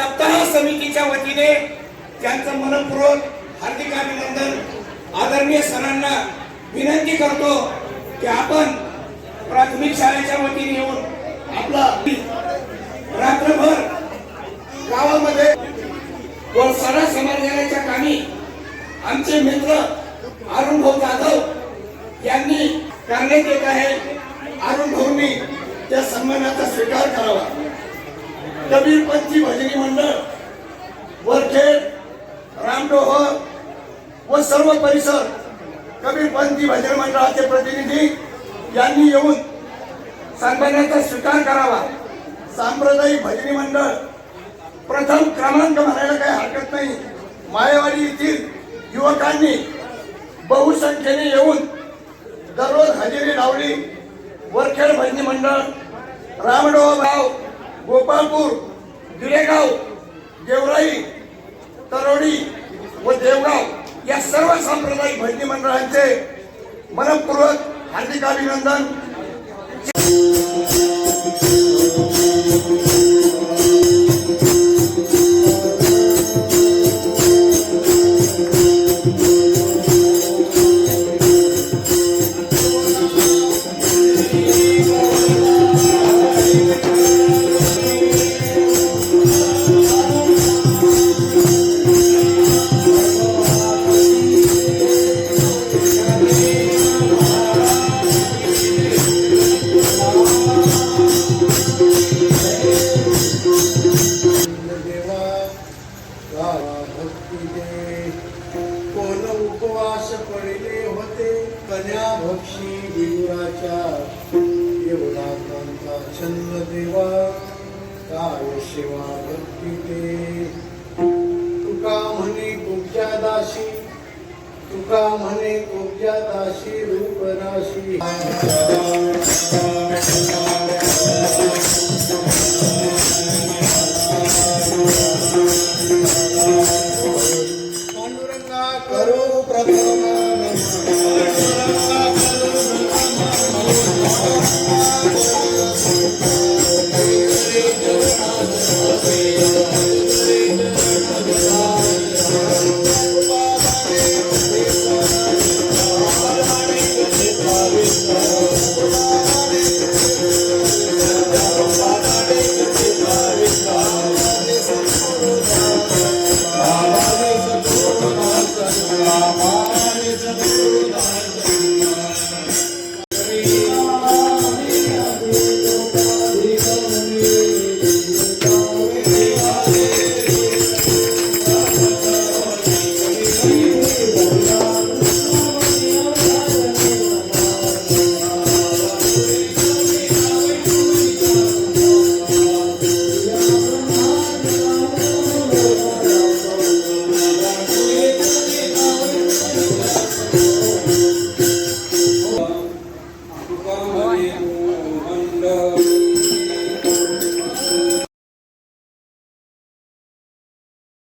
सप्ताह समितीच्या वतीने त्यांचं मनपूर्वक हार्दिक अभिनंदन आदरणीय सरांना विनंती करतो की आपण प्राथमिक शाळेच्या वतीने येऊन आपला रात्रभर गावामध्ये व सणा समाजाच्या कामी आमचे मित्र अरुण भाऊ जाधव यांनी करण्यात येत आहे. अरुण भाऊंनी त्या सन्मानाचा स्वीकार करावा. कबीरपंथी भजनी मंडळ वरखेड रामडोह व सर्व परिसर कबीरपंथी भजन मंडळाचे प्रतिनिधी यांनी येऊन सन्मानाचा स्वीकार करावा. सांप्रदायिक भजनी मंडळ प्रथम क्रमांक म्हणायला काही हरकत नाही. मायावाडी येथील युवकांनी बहुसंख्येने येऊन दररोज हजेरी लावली. वरखेड भजनी मंडळ रामडोह गाव गोपाळपूर गिरेगाव गेवराई तरोडी व देवगाव या सर्व सांप्रदायिक भजनी मंडळांचे मनपूर्वक हार्दिक अभिनंदन. भक्ती दे उपवास पडले होते कन्या भक्षी एवढा छंद देवा, काय शिवा भक्ती दे तुका म्हणे कुब्जा दाशी, तुका म्हणे कुब्जा दाशी रूप राशी કરું પ્રથમ